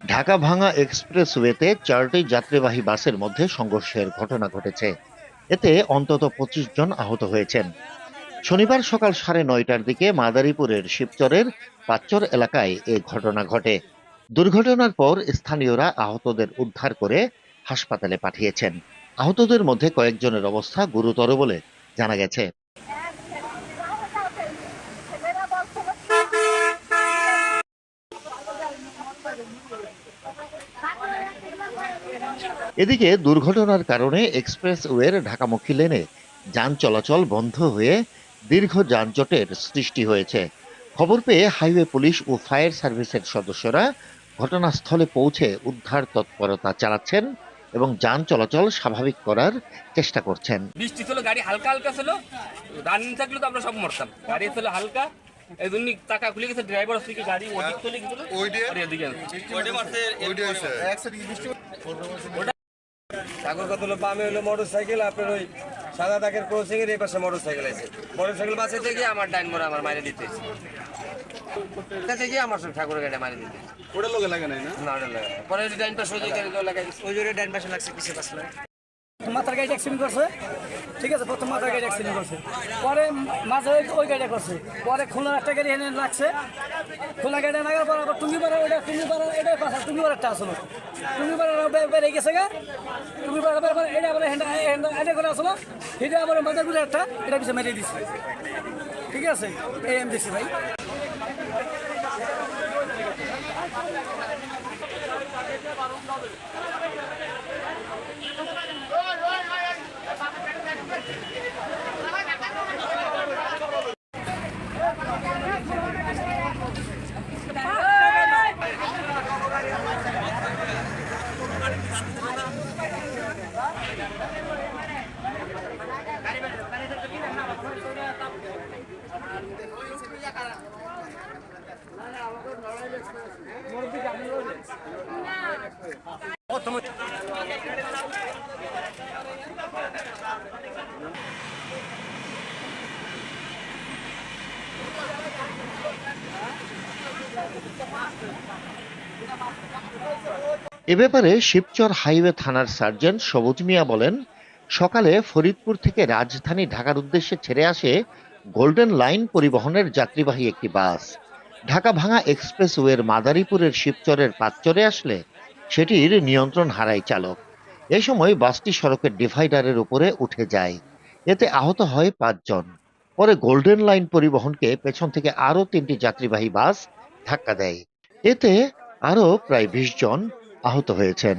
ঢাকা ভাঙা এক্সপ্রেসওয়েতে চারটি যাত্রীবাহী বাসের মধ্যে সংঘর্ষের ঘটনা ঘটেছে। এতে অন্তত পঁচিশ জন আহত হয়েছেন। শনিবার সকাল সাড়ে নয়টার দিকে মাদারীপুরের শিবচরের পাচ্চর এলাকায় এ ঘটনা ঘটে। দুর্ঘটনার পর স্থানীয়রা আহতদের উদ্ধার করে হাসপাতালে পাঠিয়েছেন। আহতদের মধ্যে কয়েকজনের অবস্থা গুরুতর বলে জানা গেছে। এদিকে দুর্ঘটনার কারণে এক্সপ্রেসওয়ের ঢাকামুখী লেনে যান চলাচল বন্ধ হয়ে দীর্ঘ যানজটের সৃষ্টি হয়েছে। খবর পেয়ে হাইওয়ে পুলিশ ও ফায়ার সার্ভিসের সদস্যরা ঘটনাস্থলে পৌঁছে উদ্ধার তৎপরতা চালাচ্ছেন এবং যান চলাচল স্বাভাবিক করার চেষ্টা করছেন। বৃষ্টি ছিল, গাড়ি হালকা হালকা ছিল রানিং থাকলে তো আমরা সব মরতাম। গাড়ি ছিল হালকা এই জন্য টাকা খুলে গেছে ড্রাইভার থেকে গাড়ি ওদিক চলে গেছিল। আর এদিকে ঠাকুর কত হলো বামে হলো মোটর সাইকেল আপনার ওই সাদা দাগের ক্রসিং এর এই পাশে মোটর সাইকেল আছে। মোটর সাইকেল বাসে থেকে আমার ডাইন মোড়ে আমার মারে দিতে এটা থেকে আমার সব ঠাকুরের গাড়ি মারে দিতে ওটা লোকে লাগে নাই না? না ওটা লাগা না। পরে ডাইন পাশে ওই জায়গায় লাগাই ওই জোরে ডাইন পাশে লাগছে পিছে পাশে লাগে। মাথার গাড়ি অ্যাক্সিডেন্ট করছে। ঠিক আছে, প্রথম মাথার গাড়ি অ্যাক্সিডেন্ট করছে। পরে মাঝে ওই- গাড়িটা করছে। পরে খুলনার একটা গাড়ি এনে লাগছে। খুলনা গাড়ি লাগার পর আবার টুঙ্গি পাড়া ওইটা টুঙ্গি পাড়া এটাই পাশা টুঙ্গি পাড়াটা আসলো টুঙ্গি পাড়া বেড়ে গেছে গা। টুঙ্গি পাড়া বের এটা আবার হ্যান্ডা হ্যান্ডা এটা করে আসলো এটা আবার মাথারগুলো একটা এটা পিছিয়ে মেরে দিচ্ছে ঠিক আছে, এই আমি দেখছি ভাই। এ ব্যাপারে শিবচর হাইওয়ে থানার সার্জেন্ট সবুজ মিয়া বলেন, সকালে ফরিদপুর থেকে রাজধানী ঢাকার উদ্দেশ্যে ছেড়ে আসে গোল্ডেন লাইন পরিবহনের যাত্রীবাহী একটি বাস। ঢাকা ভাঙা এক্সপ্রেসওয়ের মাদারীপুরের শিবচরের পাঁচচরে আসলে সেটির নিয়ন্ত্রণ হারায় চালক এ সময় বাসটি সড়কের ডিভাইডারের উপরে উঠে যায় এতে আহত হয় পাঁচজন পরে গোল্ডেন লাইন পরিবহনকে পেছন থেকে আরও তিনটি যাত্রীবাহী বাস ধাক্কা দেয় এতে আরও প্রায় বিশ জন আহত হয়েছেন